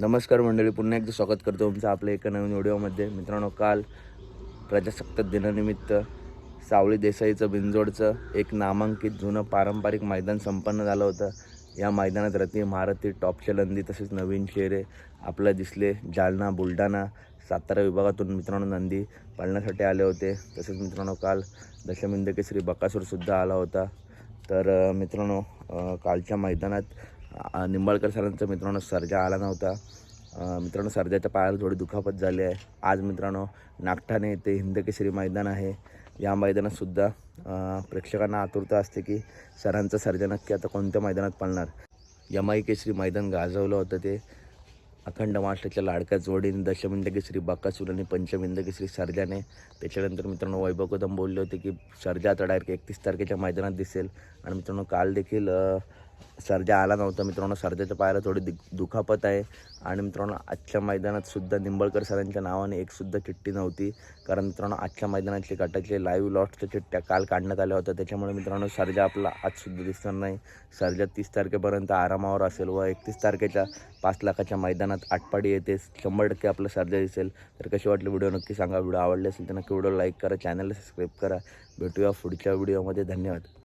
नमस्कार मंडळी पुन्हा एकदा स्वागत करतो तुमचं आपल्या एका नवीन व्हिडिओमध्ये मित्रांनो काल प्रजासत्ताक दिनानिमित्त सावळी देसाईचं बिंजोडचं एक नामांकित जुनं पारंपरिक मैदान संपन्न झालं होतं. या मैदानात रती महारथी टॉपच्या लंदी तसेच नवीन चेहरे आपल्याला दिसले. जालना बुलढाणा सातारा विभागातून मित्रांनो नंदी पाळण्यासाठी आले होते. तसेच मित्रांनो काल दशमिंद केसरी बकासूरसुद्धा आला होता. तर मित्रांनो कालच्या मैदानात निंबाळकर सरांचा मित्रांनो सर्जा आला नव्हता. मित्रांनो सर्जाच्या पायाला थोडी दुखापत झाली आहे. आज मित्रांनो नागठाणे येथे हिंदकेसरी मैदान आहे. या मैदानातसुद्धा प्रेक्षकांना आतुरता असते की सरांचा सर्जा नक्की आता कोणत्या मैदानात पळणार यमाई केसरी मैदान गाजवलं होतं ते. अखंड महाराष्ट्राच्या लाडक्या जोडीने दशमिंद केसरी बाकासूर आणि पंचमिंद केसरी सर्जाने. त्याच्यानंतर मित्रांनो वैभव कदम बोलले होते की सर्जा आता डायरेक्ट एकतीस तारखेच्या मैदानात दिसेल. आणि मित्रांनो काल देखील सर्जा आला नव्हता. मित्रांनो सर्जाच्या पायाला थोडी दु दुखापत आहे. आणि मित्रांनो आजच्या मैदानातसुद्धा निंबळकर सरांच्या नावाने एकसुद्धा चिठ्ठी नव्हती. कारण मित्रांनो आजच्या मैदानातले गटाचे लाईव्ह लॉटच्या चिठ्ठ्या काल काढण्यात आल्या होत्या. त्याच्यामुळे मित्रांनो सर्जा आपला आजसुद्धा दिसणार नाही. सर्जा तीस तारखेपर्यंत आरामावर असेल व एकतीस तारखेच्या पाच लाखाच्या मैदानात आटपाडी येते. शंभर टक्के आपलं सर्जा दिसेल. तर कशी वाटली व्हिडिओ नक्की सांगा. व्हिडिओ आवडले असेल तर नक्की व्हिडिओ लाईक करा. चॅनलला सबस्क्राईब करा. भेटूया पुढच्या व्हिडिओमध्ये धन्यवाद.